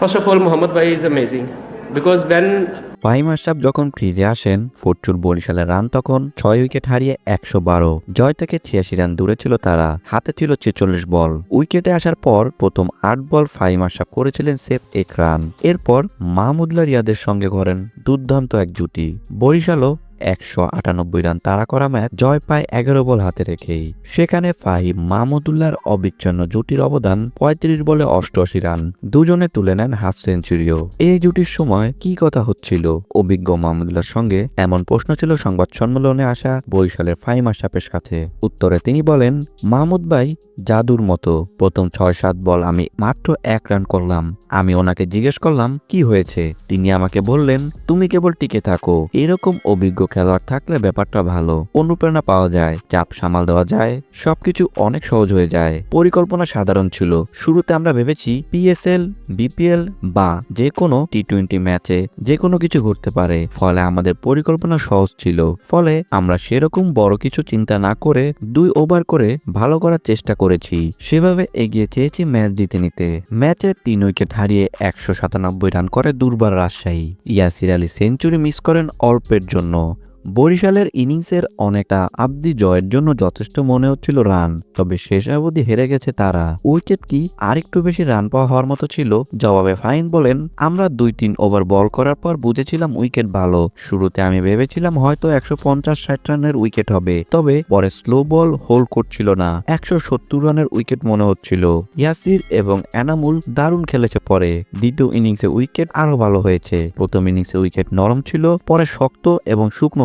First of all, Muhammad Bhai is amazing. Because when Fahim Ashraf যখন ফিরে আসেন ফরচুর বরিশালের রান তখন ছয় উইকেট হারিয়ে একশো বারো। জয় থেকে ছিয়াশি রান দূরে ছিল তারা হাতে ছিল ছেচল্লিশ বল। উইকেটে আসার পর প্রথম আট বল ফাহিম আশরাফ করেছিলেন সেফ এক রান। এরপর মাহমুদুল্লাহ রিয়াদের সঙ্গে করেন দুর্দান্ত এক জুটি। বরিশালও একশো আটানব্বই রান তাড়া করা ম্যাচ জয় পায় এগারো বল হাতে রেখেই। সেখানে ফাহিম মাহমুদুল্লাহর অবিচ্ছন্ন জুটির অবদান পঁয়ত্রিশ বলে অষ্টআশি রান দুজনে তুলে নেন হাফ সেঞ্চুরিও। এই জুটির সময় কি কথা হচ্ছিল? অভিজ্ঞ মাহমুদুল্লাহর সঙ্গে এমন প্রশ্ন ছিল সংবাদ সম্মেলনে আসা বরিশালের ফাহিম আশরাফের সাথে। উত্তরে তিনি বলেন, মাহমুদ ভাই জাদুর মতো। প্রথম ছয় সাত বল আমি মাত্র এক রান করলাম। আমি ওনাকে জিজ্ঞেস করলাম, কি হয়েছে? তিনি আমাকে বললেন, তুমি কেবল টিকে থাকো। এরকম অভিজ্ঞ খেলোয়াড় থাকলে ব্যাপারটা ভালো, অনুপ্রেরণা পাওয়া যায়, চাপ সামাল দেওয়া যায়, সবকিছু অনেক সহজ হয়ে যায়। পরিকল্পনা সাধারণ ছিল। শুরুতে আমরা ভেবেছি পিএসএল বিপিএল বা যে কোনো টি টোয়েন্টি ম্যাচে যে কোনো কিছু ঘটতে পারে। ফলে আমাদের পরিকল্পনা সহজ ছিল। ফলে আমরা সেরকম বড় কিছু চিন্তা না করে দুই ওভার করে ভালো করার চেষ্টা করেছি। সেভাবে এগিয়ে চেয়েছি ম্যাচ জিতে নিতে। ম্যাচে তিন উইকেট হারিয়ে একশো সাতানব্বই রান করে দুর্বার রাজশাহী। ইয়াসির আলী সেঞ্চুরি মিস করেন অল্পের জন্য। বরিশালের ইনিংসের অনেকটা আবদি জয়ের জন্য যথেষ্ট মনে হচ্ছিল রান, তবে শেষ অবধি হেরে গেছে তারা। উইকেট কি আরেকটু বেশি রান পাওয়া হওয়ার মতো ছিল? জবাবে ফাইন বলেন, আমরা দুই তিন ওভার বল করার পর বুঝেছিলাম উইকেট ভালো। শুরুতে আমি ভেবেছিলাম হয়তো একশো পঞ্চাশ ষাট রানের উইকেট হবে, তবে পরে স্লো বল হোল্ড করছিল না। একশো সত্তর রানের উইকেট মনে হচ্ছিল। ইয়াসির এবং এনামুল দারুণ খেলেছে পরে। দ্বিতীয় ইনিংসে উইকেট আরও ভালো হয়েছে। প্রথম ইনিংসে উইকেট নরম ছিল, পরে শক্ত এবং শুকনো